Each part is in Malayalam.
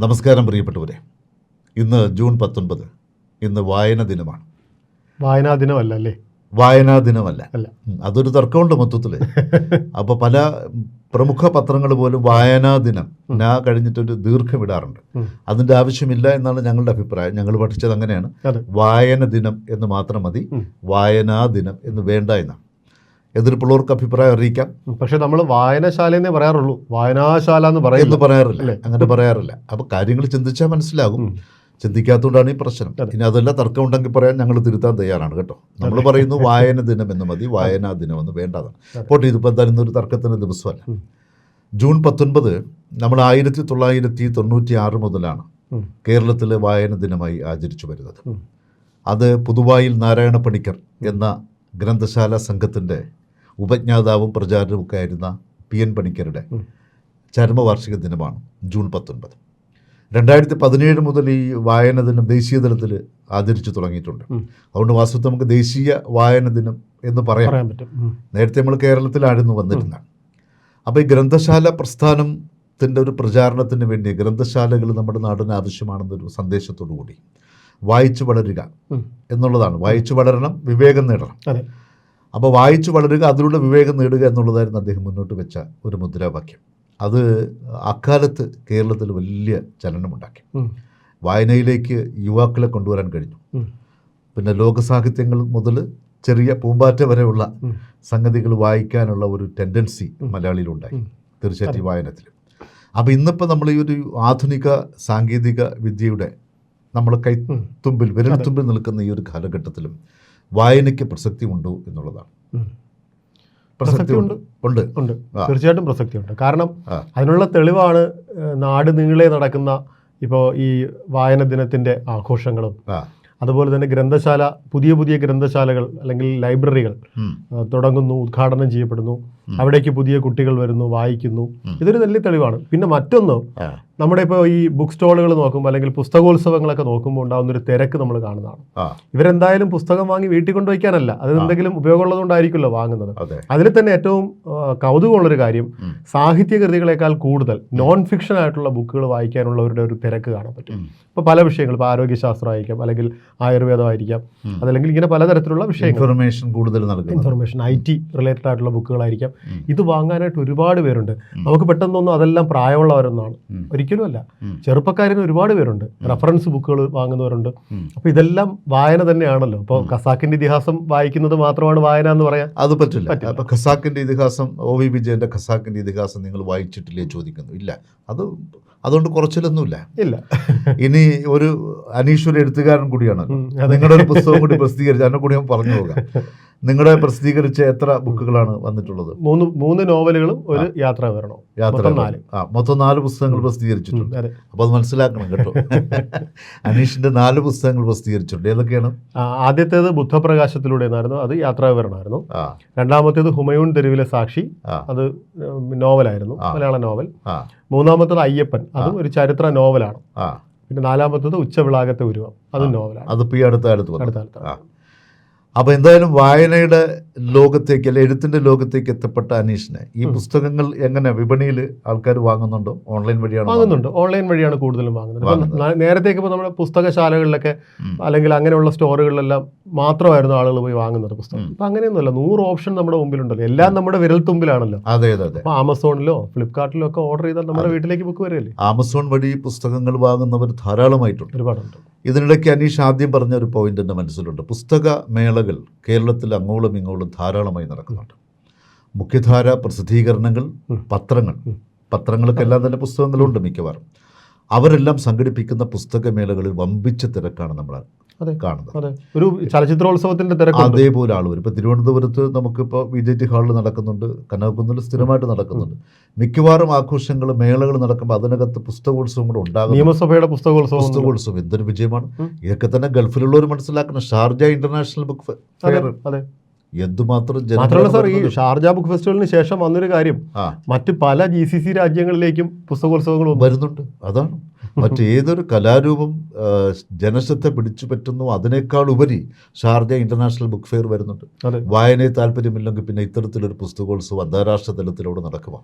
നമസ്കാരം പ്രിയപ്പെട്ടവരെ. ഇന്ന് ജൂൺ പത്തൊൻപത്. ഇന്ന് വായന ദിനമാണ്. വായനാ ദിനമല്ല അല്ലേ? വായനാ ദിനമല്ല. അല്ല. അതൊരു തർക്കമുണ്ട് മൊത്തത്തിൽ അപ്പോൾ പല പ്രമുഖ പത്രങ്ങൾ പോലും വായനാ ദിനം ഞാൻ കഴിഞ്ഞിട്ടൊരു ദീർഘമിടാറുണ്ട് അതിന്റെ അതിന്റെ ആവശ്യമില്ല എന്നാണ് ഞങ്ങളുടെ അഭിപ്രായം. ഞങ്ങൾ പഠിച്ചത് അങ്ങനെയാണ്. വായന ദിനം എന്ന് മാത്രം മതി. വായനാ ദിനം എന്ന് വേണ്ട എന്നാണ്. എതിർപ്പുള്ളവർക്ക് അഭിപ്രായം അറിയിക്കാം. പക്ഷെ നമ്മൾ വായനശാല എന്നേ പറയാറുള്ളൂ. വായനാശാല എന്ന് പറയുന്നു പറയാറില്ല? അങ്ങനെ പറയാറില്ല. അപ്പോൾ കാര്യങ്ങൾ ചിന്തിച്ചാൽ മനസ്സിലാകും. ചിന്തിക്കാത്തതുകൊണ്ടാണ് ഈ പ്രശ്നം. ഇനി അതെല്ലാം തർക്കം ഉണ്ടെങ്കിൽ പറയാൻ ഞങ്ങൾ തിരുത്താൻ തയ്യാറാണ് കേട്ടോ. നമ്മൾ പറയുന്നു വായന ദിനം എന്ന് മതി വായനാ ദിനം എന്ന് വേണ്ടതാണ്. പോട്ടെ ഇതിപ്പോൾ എന്തായാലും ഇന്നൊരു തർക്കത്തിന് ദിവസമല്ല. ജൂൺ പത്തൊൻപത് നമ്മൾ ആയിരത്തി തൊള്ളായിരത്തി തൊണ്ണൂറ്റി ആറ് മുതലാണ്. കേരളത്തിലെ വായന ദിനമായി ആചരിച്ചു വരുന്നത്. അത് പുതുവായിൽ നാരായണ പണിക്കർ എന്ന ഗ്രന്ഥശാല സംഘത്തിന്റെ ഉപജ്ഞാതാവും പ്രചാരവുമൊക്കെ ആയിരുന്ന പി എൻ പണിക്കരുടെ. ചരമവാർഷിക ദിനമാണ് ജൂൺ പത്തൊൻപത്. രണ്ടായിരത്തി പതിനേഴ് മുതൽ ഈ വായന ദിനം ദേശീയ തലത്തിൽ ആദരിച്ചു തുടങ്ങിയിട്ടുണ്ട്. അതുകൊണ്ട് വാസ്തവത്തിൽ നമുക്ക് ദേശീയ വായന ദിനം എന്ന് പറയാം. പറയാൻ പറ്റും. നേരത്തെ നമ്മൾ കേരളത്തിലായിരുന്നു വന്നിരുന്നത് അപ്പോൾ ഈ ഗ്രന്ഥശാല പ്രസ്ഥാനത്തിന്റെ ഒരു പ്രചാരണത്തിന് വേണ്ടി ഗ്രന്ഥശാലകൾ നമ്മുടെ നാടിന് ആവശ്യമാണെന്നൊരു സന്ദേശത്തോടു കൂടി വായിച്ചു വളരുക എന്നുള്ളതാണ്. വായിച്ചു വളരണം വിവേകം നേടണം. അപ്പോൾ വായിച്ചു വളരുക അതിലൂടെ വിവേകം നേടുക എന്നുള്ളതായിരുന്നു അദ്ദേഹം മുന്നോട്ട് വെച്ച ഒരു മുദ്രാവാക്യം. അത് അക്കാലത്ത് കേരളത്തിൽ വലിയ ചലനമുണ്ടാക്കി. ഉണ്ടാക്കി വായനയിലേക്ക് യുവാക്കളെ കൊണ്ടുവരാൻ കഴിഞ്ഞു. പിന്നെ ലോകസാഹിത്യങ്ങൾ മുതൽ ചെറിയ പൂമ്പാറ്റ വരെയുള്ള സംഗതികൾ വായിക്കാനുള്ള ഒരു ടെൻഡൻസി മലയാളിയിലുണ്ടായി. തീർച്ചയായിട്ടും വായനത്തിൽ. അപ്പോൾ ഇന്നിപ്പോൾ നമ്മൾ ഈ ഒരു ആധുനിക സാങ്കേതിക വിദ്യയുടെ നമ്മൾ കൈത്തുമ്പിൽ വിരൽത്തുമ്പിൽ നിൽക്കുന്ന ഈ ഒരു കാലഘട്ടത്തിലും വായനയ്ക്ക് പ്രസക്തി ഉണ്ടോ എന്നുള്ളതാണ്. പ്രസക്തി ഉണ്ട്. ഉണ്ട്. ഉണ്ട്. തീർച്ചയായിട്ടും പ്രസക്തി ഉണ്ട് കാരണം അതിനുള്ള തെളിവാണ് നാട് നീളെ നടക്കുന്ന ഇപ്പോൾ ഈ വായന ദിനത്തിന്റെ ആഘോഷങ്ങളും. അതുപോലെ തന്നെ ഗ്രന്ഥശാല പുതിയ പുതിയ ഗ്രന്ഥശാലകൾ അല്ലെങ്കിൽ ലൈബ്രറികൾ തുടങ്ങുന്നു ഉദ്ഘാടനം ചെയ്യപ്പെടുന്നു. അവിടേക്ക് പുതിയ കുട്ടികൾ വരുന്നു വായിക്കുന്നു. ഇതൊരു വലിയ തെളിവാണ്. പിന്നെ മറ്റൊന്ന് നമ്മുടെ ഇപ്പോൾ ഈ ബുക്ക് സ്റ്റോളുകൾ നോക്കുമ്പോൾ അല്ലെങ്കിൽ പുസ്തകോത്സവങ്ങളൊക്കെ നോക്കുമ്പോൾ ഉണ്ടാകുന്ന ഒരു തിരക്ക് നമ്മൾ കാണുന്നതാണ്. ഇവരെന്തായാലും പുസ്തകം വാങ്ങി വീട്ടിൽ കൊണ്ടുവയ്ക്കാനല്ല. അത് എന്തെങ്കിലും ഉപയോഗമുള്ളതുകൊണ്ടായിരിക്കുമല്ലോ വാങ്ങുന്നത്. അതെ. അതിൽ തന്നെ ഏറ്റവും കൗതുകമുള്ളൊരു കാര്യം. സാഹിത്യകൃതികളെക്കാൾ കൂടുതൽ നോൺ ഫിക്ഷൻ ആയിട്ടുള്ള ബുക്കുകൾ വായിക്കാനുള്ളവരുടെ ഒരു തിരക്ക് കാണാൻ പറ്റും. ഇപ്പോൾ പല വിഷയങ്ങൾ ഇപ്പോൾ ആരോഗ്യശാസ്ത്രമായിരിക്കാം അല്ലെങ്കിൽ ആയുർവേദമായിരിക്കാം. അതല്ലെങ്കിൽ ഇങ്ങനെ പലതരത്തിലുള്ള വിഷയങ്ങൾ. ഇൻഫർമേഷൻ കൂടുതൽ നൽകും ഇൻഫർമേഷൻ ഐ ടി റിലേറ്റഡ് ആയിട്ടുള്ള ബുക്കുകളായിരിക്കാം. ഇത് വാങ്ങാനായിട്ട് ഒരുപാട് പേരുണ്ട്. നമുക്ക് പെട്ടെന്നൊന്നും അതെല്ലാം പ്രായമുള്ളവരെന്നാണ്. ഒരിക്കലും അല്ല ഉം. ചെറുപ്പക്കാരിന് ഒരുപാട് പേരുണ്ട്. റെഫറൻസ് ബുക്കുകൾ വാങ്ങുന്നവരുണ്ട്. അപ്പൊ അപ്പോൾ ഇതെല്ലാം വായന തന്നെയാണല്ലോ. ഇപ്പോൾ ഖസാക്കിന്റെ ഇതിഹാസം വായിക്കുന്നത് മാത്രമാണ് വായന എന്ന് പറയാൻ അത് പറ്റില്ല. അപ്പോൾ അപ്പൊ ഖസാക്കിന്റെ ഇതിഹാസം ഒ വി വിജയന്റെ ഖസാക്കിന്റെ ഇതിഹാസം നിങ്ങൾ വായിച്ചിട്ടില്ലേ ചോദിക്കുന്നു. ഇല്ല. അത് അതുകൊണ്ട് കുറച്ചിലൊന്നുമില്ല. ഇല്ല. ഇനി ഒരു അനീശ്വര എഴുത്തുകാരൻ കൂടിയാണ് നിങ്ങളുടെ ഒരു പുസ്തകം കൂടി പ്രസിദ്ധീകരിച്ച് അതിനെ കൂടി ഞാൻ പറഞ്ഞു പോകാം. നിങ്ങളുടെ പ്രസിദ്ധീകരിച്ച എത്ര ബുക്കുകളാണ് വന്നിട്ടുള്ളത്? മൂന്ന് മൂന്ന് നോവലുകളും ഒരു യാത്രാ വിവരണവും യാത്ര നാല്. ആ മൊത്തം നാല് പുസ്തകങ്ങൾ പ്രസിദ്ധീകരിച്ചിട്ടുണ്ട്. അപ്പൊ അപ്പോൾ അത് മനസ്സിലാക്കണം കേട്ടോ. അനീഷിന്റെ നാല് പുസ്തകങ്ങൾ പ്രസിദ്ധീകരിച്ചിട്ടുണ്ട്. ഏതൊക്കെയാണ്? ആദ്യത്തേത് ബുദ്ധപ്രകാശത്തിലൂടെ എന്നായിരുന്നു അത് യാത്രാ വിവരണമായിരുന്നു രണ്ടാമത്തേത് ഹുമയൂൺ തെരുവിലെ സാക്ഷി. അത് നോവലായിരുന്നു. മലയാള നോവൽ. മൂന്നാമത്തേത് അയ്യപ്പൻ. അതും ഒരു ചരിത്ര നോവലാണ്. പിന്നെ നാലാമത്തേത് ഉച്ചവിളാകത്തെ ഉരുവം. അതും നോവലാണ്. അത് ഈ അടുത്ത അടുത്ത് അടുത്ത അപ്പോൾ എന്തായാലും വായനയുടെ ലോകത്തേക്ക് അല്ലെ എഴുത്തിന്റെ ലോകത്തേക്ക് എത്തപ്പെട്ട അനീഷിന് ഈ പുസ്തകങ്ങൾ എങ്ങനെ വിപണിയിൽ ആൾക്കാർ വാങ്ങുന്നുണ്ടോ? ഓൺലൈൻ വഴിയാണ് വാങ്ങുന്നുണ്ട്. ഓൺലൈൻ വഴിയാണ് കൂടുതലും വാങ്ങുന്നത്. നേരത്തെ. നേരത്തേക്ക് ഇപ്പോൾ നമ്മുടെ പുസ്തകശാലകളിലൊക്കെ അല്ലെങ്കിൽ അങ്ങനെയുള്ള സ്റ്റോറുകളിലെല്ലാം മാത്രമായിരുന്നു ആളുകൾ പോയി വാങ്ങുന്നത് പുസ്തകം. ഇപ്പം അങ്ങനെയൊന്നുമല്ല. നൂറ് ഓപ്ഷൻ നമ്മുടെ മുമ്പിലുണ്ടല്ലോ. എല്ലാം നമ്മുടെ വിരൽത്തുമ്പിലാണല്ലോ. അതെ അതെ അതെ. അപ്പോൾ ആമസോണിലോ ഫ്ലിപ്കാർട്ടിലോ ഒക്കെ ഓർഡർ ചെയ്താൽ നമ്മുടെ വീട്ടിലേക്ക് ബുക്ക് വരില്ലേ ആമസോൺ വഴി പുസ്തകങ്ങൾ വാങ്ങുന്നവർ ധാരാളമായിട്ടുണ്ട്. ഒരുപാടുണ്ട്. ഇതിനിടയ്ക്ക് അനീഷ് ആദ്യം പറഞ്ഞ ഒരു പോയിന്റ് എന്റെ മനസ്സിലുണ്ട് പുസ്തക മേളകൾ കേരളത്തിൽ അങ്ങോളം ഇങ്ങോളം ധാരാളമായി നടക്കുന്നുണ്ട് മുഖ്യധാര പ്രസിദ്ധീകരണങ്ങൾ. പത്രങ്ങൾ. പത്രങ്ങൾക്കെല്ലാം തന്നെ പുസ്തകങ്ങളുണ്ട് മിക്കവാറും അവരെല്ലാം സംഘടിപ്പിക്കുന്ന പുസ്തകമേളകളിൽ വമ്പിച്ച തിരക്കാണ് നമ്മൾ. കാണുന്നത്. ഒരു ചലച്ചിത്രോത്സവത്തിന്റെ തിരക്കുണ്ട്. അതേപോലെ ആൾ വരും. ഇപ്പോൾ തിരുവനന്തപുരത്ത് നമുക്കിപ്പോൾ വി ജെ ടി ഹാളിൽ നടക്കുന്നുണ്ട് കനകക്കുന്നിൽ സ്ഥിരമായിട്ട് നടക്കുന്നുണ്ട്. മിക്കവാറും ആഘോഷങ്ങൾ മേളകൾ നടക്കുമ്പോൾ അതിനകത്ത് പുസ്തകോത്സവം കൂടെ ഉണ്ടാകും നിയമസഭയുടെ പുസ്തകോത്സവം പുസ്തകോത്സവം എന്തൊരു വിജയമാണ്. ഇതൊക്കെ തന്നെ ഗൾഫിലുള്ളവർ മനസ്സിലാക്കുന്ന ഷാർജ ഇന്റർനാഷണൽ ബുക്ക് ഫെയർ എന്തുമാത്രം മാത്രമല്ല സാർ ഈ ഷാർജ ബുക്ക് ഫെസ്റ്റിവലിന് ശേഷം വന്നൊരു കാര്യം. മറ്റു മറ്റ് പല ജി സി സി രാജ്യങ്ങളിലേക്കും പുസ്തകോത്സവങ്ങൾ വരുന്നുണ്ട്. അതാണ്. മറ്റേതൊരു കലാരൂപം ജനശ്രദ്ധ പിടിച്ചു പറ്റുന്നു അതിനേക്കാൾ ഉപരി ഷാർജ ഇന്റർനാഷണൽ ബുക്ക് ഫെയർ വരുന്നുണ്ട്. വായനയെ താല്പര്യമില്ലെങ്കിൽ പിന്നെ ഇത്തരത്തിലൊരു പുസ്തകോത്സവം അന്താരാഷ്ട്ര തലത്തിലൂടെ നടക്കുക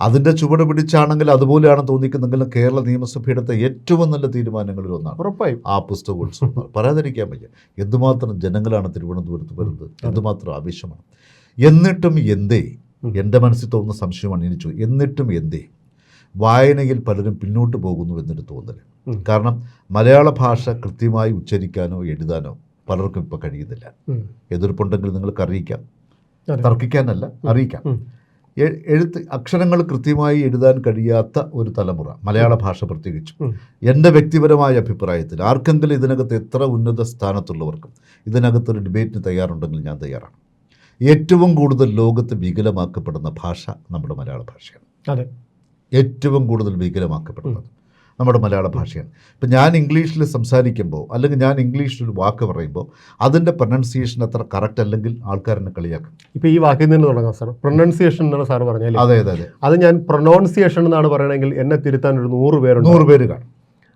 അതിന്റെ ചുവട് പിടിച്ചാണെങ്കിൽ അതുപോലെയാണ് തോന്നിക്കുന്നെങ്കിലും കേരള നിയമസഭയുടെ ഏറ്റവും നല്ല തീരുമാനങ്ങളിൽ ഒന്നാണ് ഉറപ്പായും. ആ പുസ്തകോത്സവം പറയാതിരിക്കാൻ വയ്യ. എന്തുമാത്രം ജനങ്ങളാണ് തിരുവനന്തപുരത്ത് വരുന്നത്? എന്തുമാത്രം ആവശ്യമാണ്? എന്നിട്ടും എന്തേ. എന്റെ മനസ്സിൽ തോന്നുന്ന സംശയമാണ്. എനിക്ക് എന്നിട്ടും എന്തേ? വായനയിൽ പലരും പിന്നോട്ട് പോകുന്നു എന്നൊരു തോന്നൽ. കാരണം മലയാള ഭാഷ കൃത്യമായി ഉച്ചരിക്കാനോ എഴുതാനോ പലർക്കും ഇപ്പോൾ കഴിയുന്നില്ല. എതിർപ്പുണ്ടെങ്കിൽ നിങ്ങൾക്ക് അറിയിക്കാം. തർക്കിക്കാനല്ല അറിയിക്കാം. എഴുത്ത് അക്ഷരങ്ങൾ കൃത്യമായി എഴുതാൻ കഴിയാത്ത ഒരു തലമുറ മലയാള ഭാഷ പ്രത്യേകിച്ചും. എന്റെ വ്യക്തിപരമായ അഭിപ്രായത്തിൽ ആർക്കെങ്കിലും ഇതിനകത്ത് എത്ര ഉന്നത സ്ഥാനത്തുള്ളവർക്കും ഇതിനകത്തൊരു ഡിബേറ്റിന് തയ്യാറുണ്ടെങ്കിൽ ഞാൻ തയ്യാറാണ്. ഏറ്റവും കൂടുതൽ ലോകത്ത് വികലമാക്കപ്പെടുന്ന ഭാഷ നമ്മുടെ മലയാള ഭാഷയാണ്. അതെ. ഏറ്റവും കൂടുതൽ വികലമാക്കപ്പെടുന്നത് നമ്മുടെ മലയാള ഭാഷയാണ്. ഇപ്പം ഞാൻ ഇംഗ്ലീഷിൽ സംസാരിക്കുമ്പോൾ അല്ലെങ്കിൽ ഞാൻ ഇംഗ്ലീഷിൽ ഒരു വാക്ക് പറയുമ്പോൾ അതിന്റെ പ്രൊനൗൺസിയേഷൻ അത്ര കറക്റ്റ് അല്ലെങ്കിൽ ആൾക്കാരെന്നെ കളിയാക്കും. ഇപ്പോൾ ഈ വാക്കിൽ നിന്ന് തുടങ്ങാം സാർ. പ്രൊനൗൺസിയേഷൻ എന്നാണ് സാർ പറഞ്ഞാൽ അതെ അതെ അതെ. അത് ഞാൻ പ്രൊനൗൺസിയേഷൻ എന്നാണ് പറയണമെങ്കിൽ എന്നെ തിരുത്താൻ ഒരു നൂറ് പേരുണ്ട്. നൂറ് പേര് കാണും.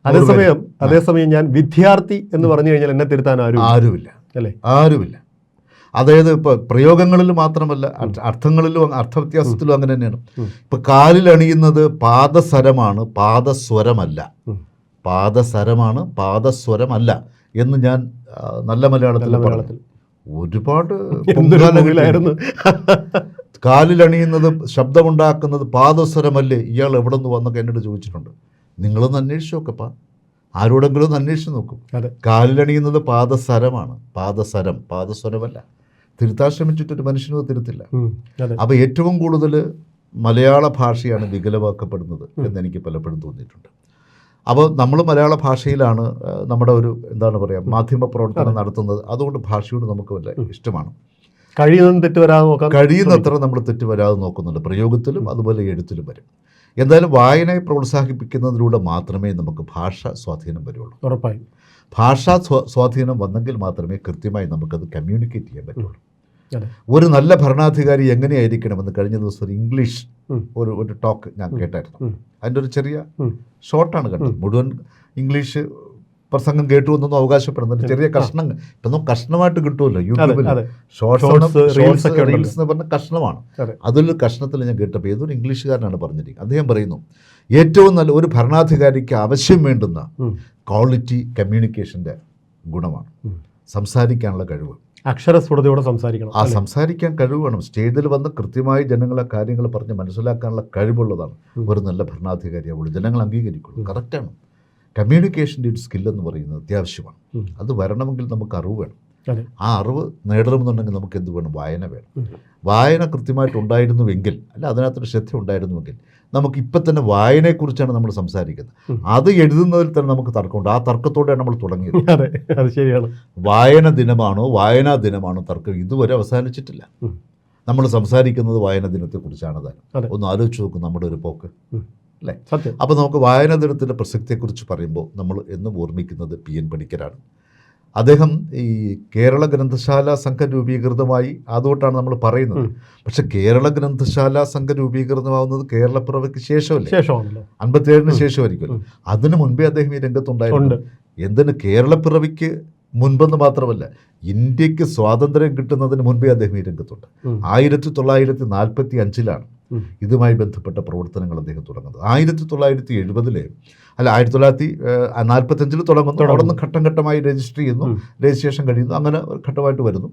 അതേസമയം അതേസമയം ഞാൻ വിദ്യാർത്ഥി എന്ന് പറഞ്ഞു കഴിഞ്ഞാൽ എന്നെ തിരുത്താൻ ആരും ആരുമില്ല. അല്ലേ? ആരുമില്ല. അതായത് ഇപ്പോൾ പ്രയോഗങ്ങളിൽ മാത്രമല്ല അർത്ഥ- അർത്ഥങ്ങളിലും അർത്ഥവ്യത്യാസത്തിലും അങ്ങനെ തന്നെയാണ്. ഉം. ഇപ്പം കാലിൽ അണിയുന്നത് പാദസരമാണ് പാദസ്വരമല്ല. പാദസരമാണ് പാദസ്വരമല്ല എന്ന് ഞാൻ നല്ല മലയാളത്തിൽ മലയാളത്തിൽ. ഒരുപാട് എന്തൊരു കാലിലണിയുന്നത് ശബ്ദമുണ്ടാക്കുന്നത് പാദസ്വരമല്ലേ? ഇയാൾ എവിടെ നിന്ന് വന്നൊക്കെ എന്നോട് ചോദിച്ചിട്ടുണ്ട്. നിങ്ങളൊന്ന് അന്വേഷിച്ച് നോക്കപ്പാ. ആരോടെങ്കിലും ഒന്ന് അന്വേഷിച്ച് നോക്കും. കാലിലണിയുന്നത് പാദസരമാണ് പാദസരം പാദസ്വരമല്ല. തിരുത്താൻ ശ്രമിച്ചിട്ടൊരു മനുഷ്യനും തിരുത്തില്ല. അപ്പൊ അപ്പോൾ ഏറ്റവും കൂടുതൽ മലയാള ഭാഷയാണ് വികലമാക്കപ്പെടുന്നത് എന്ന് എനിക്ക് പലപ്പോഴും തോന്നിയിട്ടുണ്ട്. അപ്പോൾ നമ്മൾ മലയാള ഭാഷയിലാണ് നമ്മുടെ ഒരു എന്താണ് പറയുക മാധ്യമ പ്രവർത്തനം നടത്തുന്നത്. അതുകൊണ്ട് ഭാഷയോട് നമുക്ക് വല്ല ഇഷ്ടമാണ്. കഴിയുന്ന തെറ്റ് വരാതെ നോക്കാം. കഴിയുന്നത്ര നമ്മൾ തെറ്റ് വരാതെ നോക്കുന്നുണ്ട്. പ്രയോഗത്തിലും അതുപോലെ എഴുത്തിലും വരും. എന്തായാലും വായനയെ പ്രോത്സാഹിപ്പിക്കുന്നതിലൂടെ മാത്രമേ നമുക്ക് ഭാഷ സ്വാധീനം വരുള്ളൂ. ഉറപ്പായും. ഭാഷാ സ്വാധീനം വന്നെങ്കിൽ മാത്രമേ കൃത്യമായി നമുക്കത് കമ്മ്യൂണിക്കേറ്റ് ചെയ്യാൻ പറ്റുള്ളൂ. ഒരു നല്ല ഭരണാധികാരി എങ്ങനെയായിരിക്കണമെന്ന് കഴിഞ്ഞ ദിവസം ഒരു ഇംഗ്ലീഷ് ഒരു ഒരു ടോക്ക് ഞാൻ കേട്ടായിരുന്നു. അതിന്റെ ഒരു ചെറിയ. ഷോർട്ടാണ് കണ്ടത് മുഴുവൻ ഇംഗ്ലീഷ് പ്രസംഗം കേട്ടു എന്നൊന്നും അവകാശപ്പെടുന്നുണ്ട് ചെറിയ കഷ്ണം ഇപ്പൊന്നും കഷ്ണമായിട്ട് കിട്ടുമല്ലോ. യൂട്യൂബിൽ ഷോർട്സ്. റീൽസ് എന്ന് പറഞ്ഞ കഷ്ണമാണ്. അതൊരു അതിലൊരു കഷ്ണത്തിൽ ഞാൻ കേട്ടപ്പോൾ ഏതൊരു ഇംഗ്ലീഷുകാരനാണ് പറഞ്ഞിരിക്കുന്നത്? അദ്ദേഹം പറയുന്നു ഏറ്റവും നല്ല ഒരു ഭരണാധികാരിക്ക് ആവശ്യം വേണ്ടുന്ന ക്വാളിറ്റി കമ്മ്യൂണിക്കേഷന്റെ ഗുണമാണ് സംസാരിക്കാനുള്ള കഴിവ്. അക്ഷരസ്ഫുടതയോടെ സംസാരിക്കണം ആ സംസാരിക്കാൻ കഴിവ് വേണം സ്റ്റേജിൽ വന്ന് കൃത്യമായി ജനങ്ങളെ കാര്യങ്ങൾ പറഞ്ഞ് മനസ്സിലാക്കാനുള്ള കഴിവുള്ളതാണ്. ഒരു നല്ല ഭരണാധികാരിയാവുള്ളൂ ജനങ്ങൾ അംഗീകരിക്കുള്ളൂ. കറക്റ്റാണ് കമ്മ്യൂണിക്കേഷന്റെ ഒരു സ്കില്ലെന്ന് പറയുന്നത് അത്യാവശ്യമാണ്. അത് വരണമെങ്കിൽ നമുക്ക് അറിവ് വേണം. ആ അറിവ് നേടണമെന്നുണ്ടെങ്കിൽ നമുക്ക് എന്ത് വേണം? വായന വേണം. വായന കൃത്യമായിട്ട് ഉണ്ടായിരുന്നുവെങ്കിൽ അല്ല അതിനകത്തൊരു ശ്രദ്ധ ഉണ്ടായിരുന്നുവെങ്കിൽ നമുക്ക് ഇപ്പം തന്നെ വായനയെക്കുറിച്ചാണ് നമ്മൾ സംസാരിക്കുന്നത്. അത് എഴുതുന്നതിൽ തന്നെ നമുക്ക് തർക്കമുണ്ട്. ആ തർക്കത്തോടെയാണ് നമ്മൾ തുടങ്ങിയത്. അതെ അത് ശരിയാണ്. വായന ദിനമാണോ വായനാ ദിനമാണോ തർക്കം ഇതുവരെ അവസാനിച്ചിട്ടില്ല. നമ്മൾ സംസാരിക്കുന്നത് വായന ദിനത്തെക്കുറിച്ചാണ് തന്നെ. ഒന്ന് ആലോചിച്ച് നോക്കും നമ്മുടെ ഒരു പോക്ക്. അല്ലേ? സത്യം. അപ്പോൾ നമുക്ക് വായന ദിനത്തിന്റെ പ്രസക്തിയെക്കുറിച്ച് പറയുമ്പോൾ നമ്മൾ എന്നും ഓർമ്മിക്കുന്നത് പി എൻ പണിക്കരാണ്. അദ്ദേഹം ഈ കേരള ഗ്രന്ഥശാല സംഘം രൂപീകൃതമായി അതുകൊണ്ടാണ് നമ്മൾ പറയുന്നത്. പക്ഷെ കേരള ഗ്രന്ഥശാല സംഘം രൂപീകൃതമാവുന്നത് കേരളപ്പിറവിക്ക് ശേഷമല്ലേ? അൻപത്തിയേഴിന് ശേഷമായിരിക്കുമല്ലോ ഉം. അതിനു മുൻപേ അദ്ദേഹം ഈ രംഗത്തുണ്ടായിട്ടുണ്ട് എന്തിന് കേരളപ്പിറവിക്ക് മുൻപെന്ന് മാത്രമല്ല ഇന്ത്യയ്ക്ക് സ്വാതന്ത്ര്യം കിട്ടുന്നതിന് മുൻപേ അദ്ദേഹം ഈ രംഗത്തുണ്ട്. ആയിരത്തി തൊള്ളായിരത്തി നാൽപ്പത്തി അഞ്ചിലാണ്. ഇതുമായി ബന്ധപ്പെട്ട പ്രവർത്തനങ്ങൾ അദ്ദേഹം തുടങ്ങുന്നത്. ആയിരത്തി തൊള്ളായിരത്തി എഴുപതിലെ അല്ല ആയിരത്തി തൊള്ളായിരത്തി നാൽപ്പത്തഞ്ചിൽ തുടങ്ങുന്നു അവിടെ നിന്ന് ഘട്ടം ഘട്ടമായി രജിസ്റ്റർ ചെയ്യുന്നു. രജിസ്ട്രേഷൻ കഴിയുന്നു. അങ്ങനെ ഒരു ഘട്ടമായിട്ട് വരുന്നു.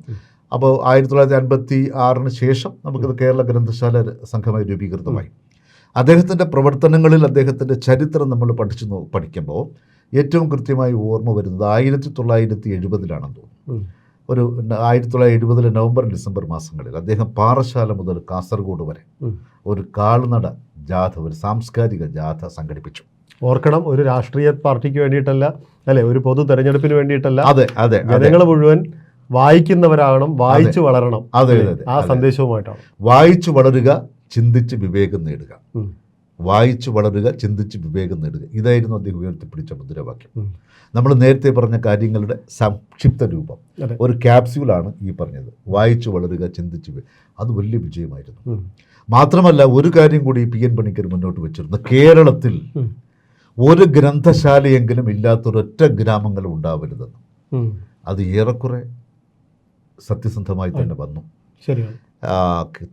അപ്പോൾ ആയിരത്തി തൊള്ളായിരത്തി അൻപത്തി ആറിന് ശേഷം നമുക്കിത് കേരള ഗ്രന്ഥശാല സംഘമായി രൂപീകൃതമായി. അദ്ദേഹത്തിന്റെ പ്രവർത്തനങ്ങളിൽ അദ്ദേഹത്തിന്റെ ചരിത്രം നമ്മൾ പഠിച്ചു പഠിക്കുമ്പോൾ ഏറ്റവും കൃത്യമായി ഓർമ്മ വരുന്നത് ആയിരത്തി തൊള്ളായിരത്തി എഴുപതിലാണെന്ന് തോന്നുന്നു. ഒരു ആയിരത്തി തൊള്ളായിരത്തി എഴുപതിലെ നവംബർ ഡിസംബർ മാസങ്ങളിൽ അദ്ദേഹം പാറശാല മുതൽ കാസർഗോഡ് വരെ ഒരു കാൽനട ജാഥ ഒരു സാംസ്കാരിക ജാഥ സംഘടിപ്പിച്ചു. ഓർക്കണം ഒരു രാഷ്ട്രീയ പാർട്ടിക്ക് വേണ്ടിയിട്ടല്ല അല്ലെ ഒരു പൊതു തെരഞ്ഞെടുപ്പിന് വേണ്ടിയിട്ടല്ല. അതെ അതെ ജനങ്ങൾ മുഴുവൻ വായിക്കുന്നവരാകണം വായിച്ചു വളരണം. അതെ, അതെ, ആ സന്ദേശവുമായിട്ടാണ്. വായിച്ചു വളരുക ചിന്തിച്ച് വിവേകം നേടുക. വായിച്ചു വളരുക ചിന്തിച്ച് വിവേകം നേടുക. ഇതായിരുന്നു അദ്ദേഹം ഉയർത്തിപ്പിടിച്ച മുദ്രാവാക്യം. നമ്മൾ നേരത്തെ പറഞ്ഞ കാര്യങ്ങളുടെ സംക്ഷിപ്ത രൂപം. ഒരു ക്യാപ്സ്യൂളാണ് ഈ പറഞ്ഞത്. വായിച്ചു വളരുക ചിന്തിച്ച് അത് വലിയ വിജയമായിരുന്നു. മാത്രമല്ല ഒരു കാര്യം കൂടി പി എൻ പണിക്കർ മുന്നോട്ട് വെച്ചിരുന്നു. കേരളത്തിൽ ഒരു ഗ്രന്ഥശാലയെങ്കിലും ഇല്ലാത്തൊരൊറ്റ ഗ്രാമങ്ങളും ഉണ്ടാവരുതെന്ന്. അത് ഏറെക്കുറെ സത്യസന്ധമായി തന്നെ വന്നു. ശരിയാണ്.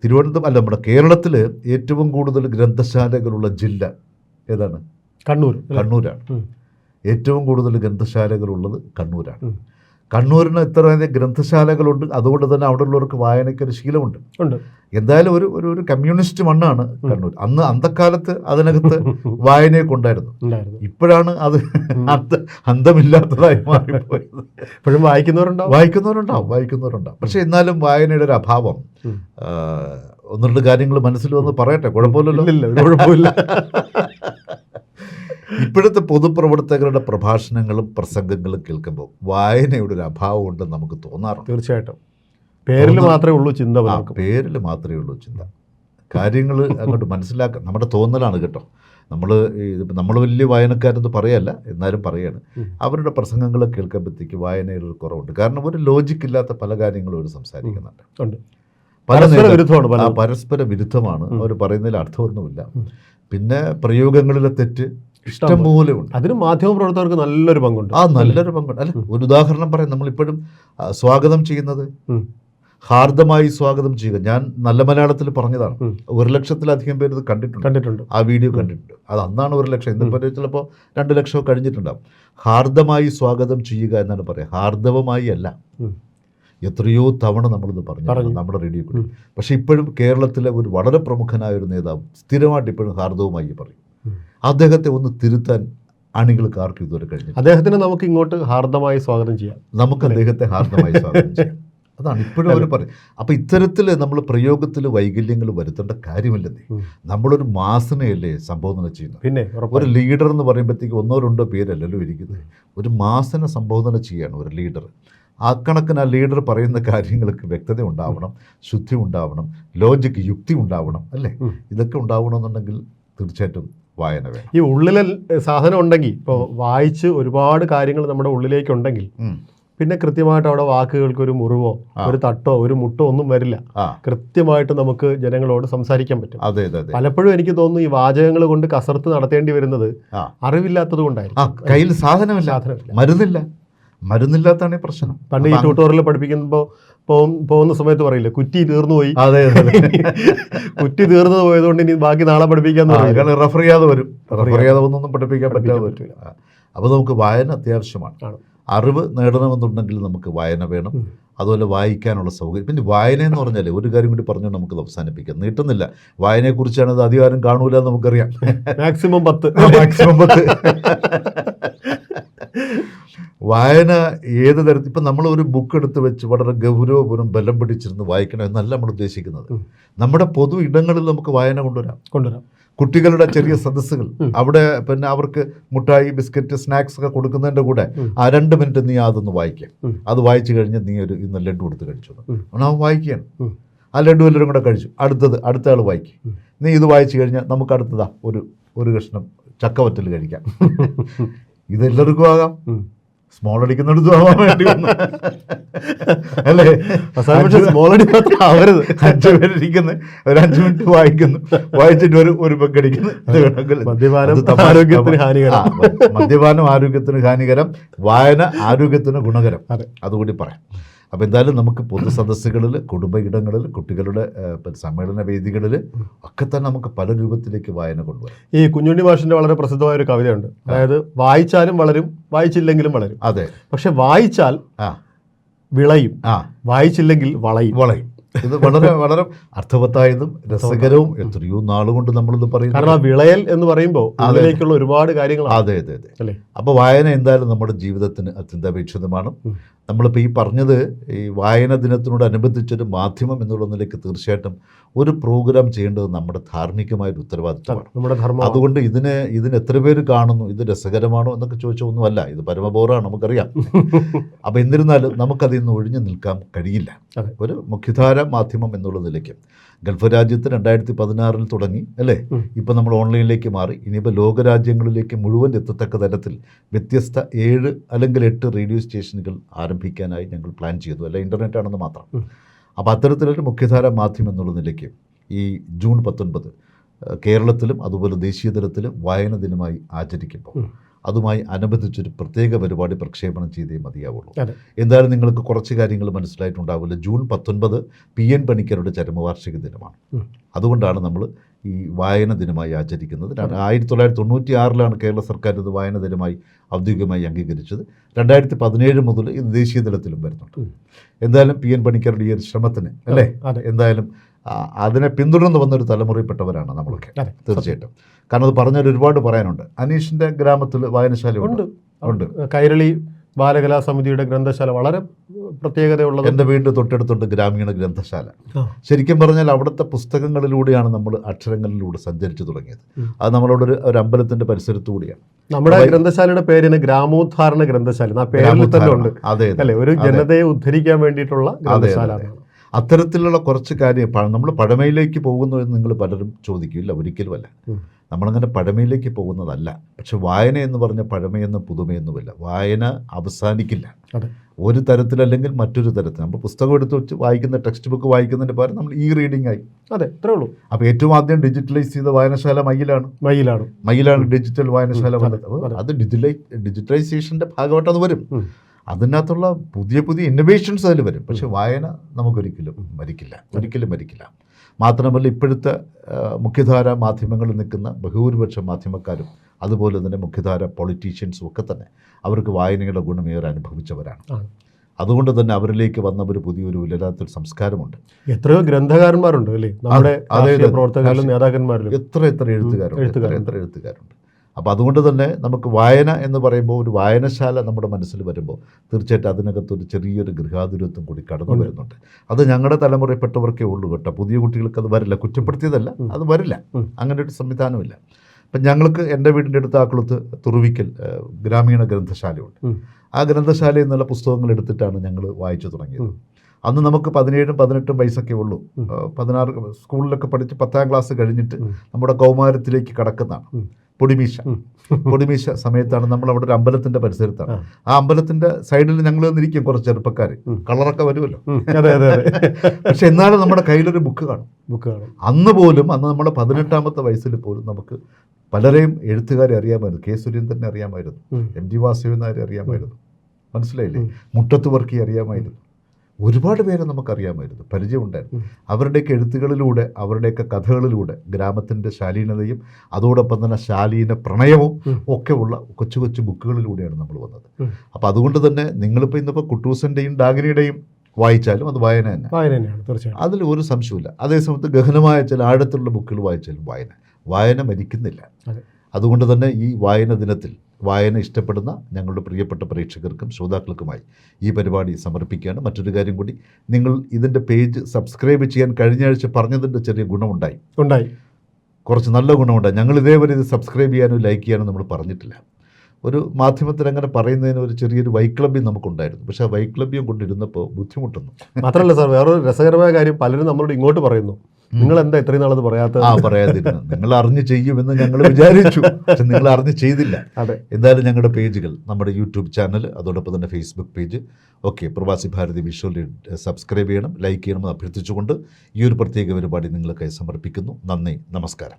തിരുവനന്തപുരം അല്ല നമ്മുടെ കേരളത്തിൽ ഏറ്റവും കൂടുതൽ ഗ്രന്ഥശാലകളുള്ള ജില്ല ഏതാണ്? കണ്ണൂർ കണ്ണൂരാണ്. ഏറ്റവും കൂടുതൽ ഗ്രന്ഥശാലകളുള്ളത് കണ്ണൂരാണ്. കണ്ണൂരിന് ഇത്രയധികം ഗ്രന്ഥശാലകളുണ്ട്. അതുകൊണ്ട് തന്നെ അവിടെ ഉള്ളവർക്ക് വായനയ്ക്കൊരു ശീലമുണ്ട്. ഉണ്ട്. എന്തായാലും ഒരു ഒരു ഒരു കമ്മ്യൂണിസ്റ്റ് മണ്ണാണ് കണ്ണൂർ. അന്ന് അന്തക്കാലത്ത് അതിനകത്ത് വായനയൊക്കെ ഉണ്ടായിരുന്നു. ഉണ്ടായിരുന്നു ഇപ്പോഴാണ് അത് അന്ത അന്തമില്ലാത്തതായി മാറിപ്പോയത്. ഇപ്പോഴും വായിക്കുന്നവരുണ്ടാവും? വായിക്കുന്നവരുണ്ടാവും വായിക്കുന്നവരുണ്ടാവും. പക്ഷെ എന്നാലും വായനയുടെ ഒരു അഭാവം. ഒന്ന് രണ്ട് കാര്യങ്ങൾ മനസ്സിൽ വന്ന് പറയട്ടെ. കുഴപ്പമില്ലല്ലോ. കുഴപ്പമില്ല. ഇപ്പോഴത്തെ പൊതുപ്രവർത്തകരുടെ പ്രഭാഷണങ്ങളും പ്രസംഗങ്ങളും കേൾക്കുമ്പോൾ വായനയുടെ ഒരു അഭാവം ഉണ്ടെന്ന് നമുക്ക് തോന്നാറുണ്ട്. തീർച്ചയായിട്ടും. പേരിൽ. മാത്രമേ ഉള്ളൂ ചിന്ത പേരിൽ മാത്രമേ ഉള്ളൂ ചിന്ത. കാര്യങ്ങൾ അങ്ങോട്ട് മനസ്സിലാക്കാൻ നമ്മുടെ തോന്നലാണ് കേട്ടോ. നമ്മൾ നമ്മൾ വലിയ വായനക്കാരെന്ന് പറയല്ല എന്നാലും പറയാണ്. അവരുടെ പ്രസംഗങ്ങൾ കേൾക്കുമ്പോഴത്തേക്ക് വായനയിൽ ഒരു കുറവുണ്ട്. കാരണം ഒരു ലോജിക്ക് ഇല്ലാത്ത പല കാര്യങ്ങളും അവർ സംസാരിക്കുന്നുണ്ട്. പരസ്പര വിരുദ്ധമാണ് പരസ്പര വിരുദ്ധമാണ്. അവർ പറയുന്നതിൽ അർത്ഥമൊന്നുമില്ല. പിന്നെ പ്രയോഗങ്ങളിലെ തെറ്റ് ഇഷ്ടം പോലെ. ഉണ്ട്. അതിന് മാധ്യമ പ്രവർത്തകർക്ക് നല്ലൊരു പങ്കുണ്ട്. ആ നല്ലൊരു പങ്കുണ്ട്. അല്ല ഒരു ഉദാഹരണം പറയാം. നമ്മളിപ്പോഴും സ്വാഗതം ചെയ്യുന്നത്. ഹാർദമായി സ്വാഗതം ചെയ്യുക. ഞാൻ നല്ല മലയാളത്തിൽ പറഞ്ഞതാണ്. ഒരു ലക്ഷത്തിലധികം പേര് ഇത് കണ്ടിട്ടുണ്ട്. കണ്ടിട്ടുണ്ട്. ആ വീഡിയോ കണ്ടിട്ടുണ്ട്. അത് അന്നാണ് ഒരു ലക്ഷം. ഇന്നിപ്പോൾ ചിലപ്പോൾ രണ്ട് ലക്ഷമോ കഴിഞ്ഞിട്ടുണ്ടാവും. ഹാർദമായി സ്വാഗതം ചെയ്യുക എന്നാണ് പറയുക ഹാർദവമായി അല്ല. എത്രയോ തവണ നമ്മളിത് പറഞ്ഞു. പറഞ്ഞു. നമ്മുടെ റേഡിയോ കൂടി. പക്ഷേ ഇപ്പോഴും കേരളത്തിലെ ഒരു വളരെ പ്രമുഖനായ ഒരു നേതാവ് സ്ഥിരമായിട്ട് ഇപ്പോഴും ഹാർദവുമായി പറയും. അദ്ദേഹത്തെ ഒന്ന് തിരുത്താൻ അണികൾക്ക് ആർക്കും ഇതുവരെ കഴിഞ്ഞു അദ്ദേഹത്തിന് നമുക്ക് ഇങ്ങോട്ട് ഹാർദമായി സ്വാഗതം ചെയ്യാം. നമുക്ക് അദ്ദേഹത്തെ ഹാർദമായി സ്വാഗതം ചെയ്യാം. അതാണ് ഇപ്പോഴും അവർ പറയും. അപ്പം ഇത്തരത്തിൽ നമ്മൾ പ്രയോഗത്തിൽ വൈകല്യങ്ങൾ വരുത്തേണ്ട കാര്യമില്ലെന്നേ. നമ്മളൊരു മാസനയല്ലേ സംബോധന ചെയ്യുന്നത്? പിന്നെ ഒരു ലീഡർ എന്ന് പറയുമ്പോഴത്തേക്ക് ഒന്നോ രണ്ടോ പേരല്ലല്ലോ ഇരിക്കുന്നത്. ഒരു മാസന സംബോധന ചെയ്യാണ് ഒരു ലീഡർ. ആ കണക്കിന് ആ ലീഡർ പറയുന്ന കാര്യങ്ങൾക്ക് വ്യക്തത ഉണ്ടാവണം ശുദ്ധി ഉണ്ടാവണം ലോജിക്ക് യുക്തി ഉണ്ടാവണം അല്ലേ? ഇതൊക്കെ ഉണ്ടാവണമെന്നുണ്ടെങ്കിൽ തീർച്ചയായിട്ടും വായന വേണം. ഈ ഉള്ളിലെ സാധനം ഉണ്ടെങ്കിൽ ഇപ്പോൾ വായിച്ച് ഒരുപാട് കാര്യങ്ങൾ നമ്മുടെ ഉള്ളിലേക്കുണ്ടെങ്കിൽ പിന്നെ കൃത്യമായിട്ട് അവിടെ വാക്കുകൾക്ക് ഒരു മുറിവോ ഒരു തട്ടോ ഒരു മുട്ടോ ഒന്നും വരില്ല. കൃത്യമായിട്ട് നമുക്ക് ജനങ്ങളോട് സംസാരിക്കാൻ പറ്റും. അതെ അതെ പലപ്പോഴും എനിക്ക് തോന്നുന്നു ഈ വാചകങ്ങൾ കൊണ്ട് കസർത്ത് നടത്തേണ്ടി വരുന്നത് അറിവില്ലാത്തത് കൊണ്ടായിരുന്നു കൊണ്ടായിരിക്കും കയ്യിൽ സാധനമില്ല. മരുന്നില്ല. മരുന്നില്ലാത്താണ് ഈ പ്രശ്നം. പണ്ട് ഈ ട്യൂട്ടോറിയൽ പഠിപ്പിക്കുമ്പോൾ പോകുന്ന സമയത്ത് പറയില്ലേ കുറ്റി തീർന്നു പോയി. അതെ. കുറ്റി തീർന്നു പോയതുകൊണ്ട് ഇനി ബാക്കി നാളെ പഠിപ്പിക്കാന്ന് കാരണം റെഫർ ചെയ്യാതെ വരും. റെഫർ ചെയ്യാതെ. ഒന്നും പഠിപ്പിക്കാൻ പഠിപ്പിക്കാൻ പറ്റാതെ പറ്റില്ല അപ്പോൾ നമുക്ക് വായന അത്യാവശ്യമാണ്. അറിവ് നേടണമെന്നുണ്ടെങ്കിൽ നമുക്ക് വായന വേണം. അതുപോലെ വായിക്കാനുള്ള സൗകര്യം. പിന്നെ വായന എന്ന് പറഞ്ഞാൽ ഒരു കാര്യം കൂടി പറഞ്ഞു നമുക്ക് അവസാനിപ്പിക്കാം. നീട്ടുന്നില്ല. വായനയെക്കുറിച്ചാണ് അത് അധികാരം കാണൂല നമുക്കറിയാം. മാക്സിമം പത്ത്. മാക്സിമം പത്ത്. വായന ഏത് തരത്തിൽ ഇപ്പം നമ്മൾ ഒരു ബുക്ക് എടുത്ത് വെച്ച് വളരെ ഗൗരവപൂർവം ബലം പിടിച്ചിരുന്ന് വായിക്കണം എന്നല്ല നമ്മൾ ഉദ്ദേശിക്കുന്നത്. നമ്മുടെ പൊതു ഇടങ്ങളിൽ നമുക്ക് വായന കൊണ്ടുവരാം. കൊണ്ടുവരാം. കുട്ടികളുടെ ചെറിയ സദസ്സുകൾ. അവിടെ പിന്നെ അവർക്ക് മുട്ടായി ബിസ്ക്കറ്റ് സ്നാക്സ് ഒക്കെ കൊടുക്കുന്നതിന്റെ കൂടെ ആ രണ്ട് മിനിറ്റ് നീ അതൊന്ന് വായിക്കാം. അത് വായിച്ചു കഴിഞ്ഞ് നീ ഒരു ഇന്ന് ലഡു കൊടുത്ത് കഴിച്ചു. അവൻ വായിക്കുകയാണ്. ആ ലഡു എല്ലാവരും കൂടെ കഴിച്ചു. അടുത്തത് അടുത്ത ആൾ വായിക്കും നീ ഇത് വായിച്ചു കഴിഞ്ഞാൽ നമുക്ക് അടുത്തതാ ഒരു ഒരു കഷ്ണം ചക്കവറ്റൽ കഴിക്കാം. ഇതെല്ലാവർക്കും ആകാം. സ്മോൾ അടിക്കുന്നിടത്തും ആവാൻ വേണ്ടി വന്നു. അല്ലേ? സ്മോൾ അടി മാത്രം ആവരുത്. അഞ്ചു പേരിരിക്കുന്നു ഒരു അഞ്ചു മിനിറ്റ് വായിക്കുന്നു. വായിച്ചിട്ട് ഒരു ഒരു പെക്കടിക്കുന്നു മദ്യപാനം ആരോഗ്യത്തിന് ഹാനികരം. വായന ആരോഗ്യത്തിന് ഗുണകരം. അതുകൂടി പറയാം. അപ്പോൾ എന്തായാലും നമുക്ക് പൊതുസദസ്സുകളിൽ കുടുംബ ഇടങ്ങളിൽ കുട്ടികളുടെ സമ്മേളന വേദികളിൽ ഒക്കെ തന്നെ നമുക്ക് പല രൂപത്തിലേക്ക് വായന കൊണ്ടുവരാം. ഈ കുഞ്ഞുണ്ണി മാഷിന്റെ വളരെ പ്രസിദ്ധമായ ഒരു കവിതയുണ്ട്. അതായത് വായിച്ചാലും വളരും വായിച്ചില്ലെങ്കിലും വളരും. അതെ. പക്ഷെ വായിച്ചാൽ ആ. വിളയും ആ. വായിച്ചില്ലെങ്കിൽ വളയും. വളയും. ഇത് വളരെ വളരെ അർത്ഥവത്തായതും രസകരവും എത്രയോ നാളുകൊണ്ട് നമ്മളിത് പറയുന്നത് കാരണം വിളയൽ എന്ന് പറയുമ്പോൾ അതിലേക്കുള്ള ഒരുപാട് കാര്യങ്ങൾ അതെ അതെ അതെ. അല്ലേ? അപ്പോൾ വായന എന്തായാലും നമ്മുടെ ജീവിതത്തിന് അത്യന്താപേക്ഷിതമാണ്. നമ്മളിപ്പോൾ ഈ പറഞ്ഞത് ഈ വായന ദിനത്തിനോടനുബന്ധിച്ചൊരു മാധ്യമം എന്നുള്ള നിലയ്ക്ക് തീർച്ചയായിട്ടും ഒരു പ്രോഗ്രാം ചെയ്യേണ്ടത് നമ്മുടെ ധാർമ്മികമായ ഒരു ഉത്തരവാദിത്തമാണ് നമ്മുടെ ധർമ്മം അതുകൊണ്ട് ഇതിനെ ഇതിന് എത്ര പേര് കാണുന്നു ഇത് രസകരമാണോ എന്നൊക്കെ ചോദിച്ചാൽ ഒന്നുമല്ല ഇത് പരമബോറാണ് നമുക്കറിയാം. അപ്പോൾ എന്നിരുന്നാലും നമുക്കതിൽ നിന്ന് ഒഴിഞ്ഞു നിൽക്കാൻ കഴിയില്ല. ഒരു മുഖ്യധാര മാധ്യമം എന്നുള്ള നിലയ്ക്ക്. ഗൾഫ് രാജ്യത്ത് രണ്ടായിരത്തി പതിനാറിൽ തുടങ്ങി അല്ലേ. ഇപ്പം നമ്മൾ ഓൺലൈനിലേക്ക് മാറി ഇനിയിപ്പോൾ ലോകരാജ്യങ്ങളിലേക്ക് മുഴുവൻ എത്തത്തക്ക തരത്തിൽ വ്യത്യസ്ത ഏഴ് അല്ലെങ്കിൽ എട്ട് റേഡിയോ സ്റ്റേഷനുകൾ ആരംഭിക്കാനായി ഞങ്ങൾ പ്ലാൻ ചെയ്തു അല്ല ഇന്റർനെറ്റ് ആണെന്ന് മാത്രം. അപ്പോൾ അത്തരത്തിലൊരു മുഖ്യധാര മാധ്യമം എന്നുള്ള നിലയ്ക്ക് ഈ ജൂൺ പത്തൊൻപത് കേരളത്തിലും അതുപോലെ ദേശീയ തലത്തിലും വായന ദിനമായി ആചരിക്കുമ്പോൾ. അതുമായി അനുബന്ധിച്ചൊരു പ്രത്യേക പരിപാടി പ്രക്ഷേപണം ചെയ്തേ മതിയാവുള്ളൂ. എന്തായാലും നിങ്ങൾക്ക് കുറച്ച് കാര്യങ്ങൾ മനസ്സിലായിട്ടുണ്ടാവില്ല. ജൂൺ പത്തൊൻപത് പി എൻ പണിക്കരുടെ ചരമവാർഷിക ദിനമാണ്. അതുകൊണ്ടാണ് നമ്മൾ ഈ വായന ദിനമായി ആചരിക്കുന്നത്. ആയിരത്തി തൊള്ളായിരത്തി തൊണ്ണൂറ്റി ആറിലാണ് കേരള സർക്കാർ ഇത് വായന ദിനമായി ഔദ്യോഗികമായി അംഗീകരിച്ചത്. രണ്ടായിരത്തി പതിനേഴ് മുതൽ ഇത് ദേശീയ തലത്തിലും വരുന്നുണ്ട്. എന്തായാലും പി എൻ പണിക്കരുടെ ഈ ഒരു ശ്രമത്തിന് അല്ലേ? എന്തായാലും അതിനെ പിന്തുടർന്ന് വന്നൊരു തലമുറയിൽപ്പെട്ടവരാണ് നമ്മളൊക്കെ. തീർച്ചയായിട്ടും. കാരണം അത് പറഞ്ഞാൽ ഒരുപാട് പറയാനുണ്ട്. അനീഷിന്റെ ഗ്രാമത്തിൽ വായനശാല ഉണ്ട്. ഉണ്ട്. കൈരളി ബാലകലാ സമിതിയുടെ ഗ്രന്ഥശാല വളരെ പ്രത്യേകതയുള്ളത് എന്റെ വീടിന്റെ തൊട്ടടുത്തുണ്ട് ഗ്രാമീണ ഗ്രന്ഥശാല. ശരിക്കും പറഞ്ഞാൽ അവിടുത്തെ പുസ്തകങ്ങളിലൂടെയാണ് നമ്മൾ അക്ഷരങ്ങളിലൂടെ സഞ്ചരിച്ചു തുടങ്ങിയത്. അത് നമ്മളോട് ഒരു ഒരു അമ്പലത്തിന്റെ പരിസരത്തുകൂടിയാണ് നമ്മുടെ ഗ്രന്ഥശാലയുടെ പേരിന് ഗ്രാമോദ്ധാരണ ഗ്രന്ഥശാല ആ പേരിൽ തന്നെ ഉണ്ട്. അതെ അല്ലെ? ഒരു ജനതയെ ഉദ്ധരിക്കാൻ വേണ്ടിയിട്ടുള്ള ഗ്രന്ഥശാല. അത്തരത്തിലുള്ള കുറച്ച് കാര്യം നമ്മൾ പഴമയിലേക്ക് പോകുന്നു എന്ന് നിങ്ങൾ പലരും ചോദിക്കില്ല. ഒരിക്കലുമല്ല. നമ്മളങ്ങനെ പഴമയിലേക്ക് പോകുന്നതല്ല. പക്ഷെ വായന എന്ന് പറഞ്ഞ പഴമയെന്നും പുതുമയൊന്നുമില്ല. വായന അവസാനിക്കില്ല. ഒരു തരത്തിലല്ലെങ്കിൽ മറ്റൊരു തരത്തിൽ. നമ്മൾ പുസ്തകം എടുത്ത് വെച്ച് വായിക്കുന്ന ടെക്സ്റ്റ് ബുക്ക് വായിക്കുന്നതിന് പകരം നമ്മൾ ഈ റീഡിംഗ് ആയി. അതെ അത്രേ ഉള്ളൂ. അപ്പോൾ ഏറ്റവും ആദ്യം ഡിജിറ്റലൈസ് ചെയ്ത വായനശാല മയിലാണ്. മയിലാണ്. മയിലാണ് ഡിജിറ്റൽ വായനശാല അതെ, ഡിജിറ്റലൈ ഡിജിറ്റലൈസേഷന്റെ ഭാഗമായിട്ട് അത് വരും. അതിനകത്തുള്ള പുതിയ പുതിയ ഇന്നൊവേഷൻസ് അതിൽ വരും. പക്ഷെ വായന നമുക്കൊരിക്കലും മരിക്കില്ല. ഒരിക്കലും മരിക്കില്ല. മാത്രമല്ല ഇപ്പോഴത്തെ മുഖ്യധാര മാധ്യമങ്ങളിൽ നിൽക്കുന്ന ബഹുഭൂരിപക്ഷം മാധ്യമക്കാരും അതുപോലെ തന്നെ മുഖ്യധാര പൊളിറ്റീഷ്യൻസും ഒക്കെ തന്നെ അവർക്ക് വായനയുടെ ഗുണമേറെ അനുഭവിച്ചവരാണ്. അതുകൊണ്ട് തന്നെ അവരിലേക്ക് വന്ന ഒരു പുതിയൊരു വല്ലാത്തൊരു സംസ്കാരമുണ്ട്. എത്രയോ ഗ്രന്ഥകാരന്മാരുണ്ട് അല്ലേ? നമ്മുടെ പ്രവർത്തകരും നേതാക്കന്മാരിലും. എത്ര എത്ര എഴുത്തുകാരുണ്ട് എത്ര എഴുത്തുകാരുണ്ട്. എത്ര എഴുത്തുകാരുണ്ട്. അപ്പോൾ അതുകൊണ്ട് തന്നെ നമുക്ക് വായന എന്ന് പറയുമ്പോൾ ഒരു വായനശാല നമ്മുടെ മനസ്സിൽ വരുമ്പോൾ തീർച്ചയായിട്ടും അതിനകത്ത് ഒരു ചെറിയൊരു ഗൃഹാതുരത്വം കൂടി കടന്നു വരുന്നുണ്ട്. അത് ഞങ്ങളുടെ തലമുറയിൽപ്പെട്ടവർക്കേ ഉള്ളൂ കേട്ടോ. പുതിയ കുട്ടികൾക്ക് അത് വരില്ല. കുറ്റപ്പെടുത്തിയതല്ല. അത് വരില്ല. അങ്ങനെ ഒരു സംവിധാനമില്ല അപ്പം ഞങ്ങൾക്ക് എന്റെ വീടിന്റെ അടുത്ത് ആക്കുളത്ത് തുറവിക്കൽ ഗ്രാമീണ ഗ്രന്ഥശാലയുണ്ട്. ആ ഗ്രന്ഥശാലയിൽ നിന്നുള്ള പുസ്തകങ്ങൾ എടുത്തിട്ടാണ് ഞങ്ങൾ വായിച്ചു തുടങ്ങിയത്. അന്ന് നമുക്ക് പതിനേഴും പതിനെട്ടും വയസ്സൊക്കെ ഉള്ളൂ. പതിനാറ് സ്കൂളിലൊക്കെ പഠിച്ച് പത്താം ക്ലാസ് കഴിഞ്ഞിട്ട് നമ്മുടെ കൗമാരത്തിലേക്ക് കടക്കുന്നതാണ്. പൊടിമീശ. പൊടിമീശ സമയത്താണ് നമ്മൾ അവിടെ ഒരു അമ്പലത്തിന്റെ പരിസരത്താണ്. ആ. അമ്പലത്തിന്റെ സൈഡിൽ ഞങ്ങൾ വന്നിരിക്കും കുറച്ച് ചെറുപ്പക്കാർ കളറൊക്കെ വരുമല്ലോ. അതെ അതെ അതെ. പക്ഷെ എന്നാലും നമ്മുടെ കയ്യിലൊരു ബുക്ക് കാണും. ബുക്ക് കാണും. അന്ന് പോലും അന്ന് നമ്മുടെ പതിനെട്ടാമത്തെ വയസ്സിൽ പോലും നമുക്ക് പലരെയും എഴുത്തുകാരെ അറിയാമായിരുന്നു. കെ സുരേന്ദ്രനെ അറിയാമായിരുന്നു. എം ജി വാസുവിനാരെ അറിയാമായിരുന്നു. മനസ്സിലായില്ലേ. മുട്ടത്ത് വർക്കി അറിയാമായിരുന്നു. ഒരുപാട് പേരെ നമുക്കറിയാമായിരുന്നു. പരിചയമുണ്ടായിരുന്നു. അവരുടെയൊക്കെ എഴുത്തുകളിലൂടെ അവരുടെയൊക്കെ കഥകളിലൂടെ ഗ്രാമത്തിന്റെ ശാലീനതയും അതോടൊപ്പം തന്നെ ശാലീന പ്രണയവും. ഒക്കെ ഉള്ള കൊച്ചു കൊച്ചു ബുക്കുകളിലൂടെയാണ് നമ്മൾ വന്നത്. അപ്പം അപ്പോൾ അതുകൊണ്ട് തന്നെ നിങ്ങളിപ്പോൾ ഇന്നിപ്പോൾ കുട്ടൂസിന്റെയും ഡാഗിനിയുടെയും വായിച്ചാലും അത് വായന തന്നെ. വായന തന്നെയാണ് തീർച്ചയായിട്ടും. അതിൽ ഒരു സംശയമില്ല അതേസമയത്ത് ഗഹനമായ ചില ആഴത്തിലുള്ള ബുക്കുകൾ വായിച്ചാലും വായന. വായന മരിക്കുന്നില്ല. അതുകൊണ്ട് തന്നെ ഈ വായന ദിനത്തിൽ വായന ഇഷ്ടപ്പെടുന്ന ഞങ്ങളുടെ പ്രിയപ്പെട്ട പ്രേക്ഷകർക്കും ശ്രോതാക്കൾക്കുമായി ഈ പരിപാടി സമർപ്പിക്കുകയാണ്. മറ്റൊരു കാര്യം കൂടി നിങ്ങൾ ഇതിന്റെ പേജ് സബ്സ്ക്രൈബ് ചെയ്യാൻ കഴിഞ്ഞ ആഴ്ച പറഞ്ഞതിന്റെ ചെറിയ ഗുണമുണ്ടായി. ഉണ്ടായി. കുറച്ച് നല്ല ഗുണമുണ്ടായി. ഞങ്ങൾ ഇതേവരെ ഇത് സബ്സ്ക്രൈബ് ചെയ്യാനും ലൈക്ക് ചെയ്യാനും നമ്മൾ പറഞ്ഞിട്ടില്ല. ഒരു മാധ്യമത്തിൽ അങ്ങനെ പറയുന്നതിന് ഒരു ചെറിയൊരു വൈക്ലബ്യം നമുക്കുണ്ടായിരുന്നു. പക്ഷേ ആ വൈക്ലബ്യം കൊണ്ടിരുന്നപ്പോൾ ബുദ്ധിമുട്ടുന്നു. മാത്രമല്ല സാർ വേറൊരു രസകരമായ കാര്യം പലരും നമ്മളോട് ഇങ്ങോട്ട് പറയുന്നു. നിങ്ങൾ എന്താ ഇത്രയും നാളത് പറയാത്ത ആ പറയാതിരുന്നു. നിങ്ങൾ അറിഞ്ഞ് ചെയ്യുമെന്ന് ഞങ്ങൾ വിചാരിച്ചു. പക്ഷെ നിങ്ങൾ അറിഞ്ഞ് ചെയ്തില്ല. അതെ. എന്തായാലും ഞങ്ങളുടെ പേജുകൾ നമ്മുടെ യൂട്യൂബ് ചാനൽ അതോടൊപ്പം തന്നെ Facebook page. Okay Pravasi Bharathi visual subscribe ചെയ്യണം ലൈക്ക് ചെയ്യണമെന്ന് അഭ്യർത്ഥിച്ചുകൊണ്ട് ഈ ഒരു പ്രത്യേക പരിപാടി നിങ്ങൾക്കായി സമർപ്പിക്കുന്നു. നന്ദി നമസ്കാരം.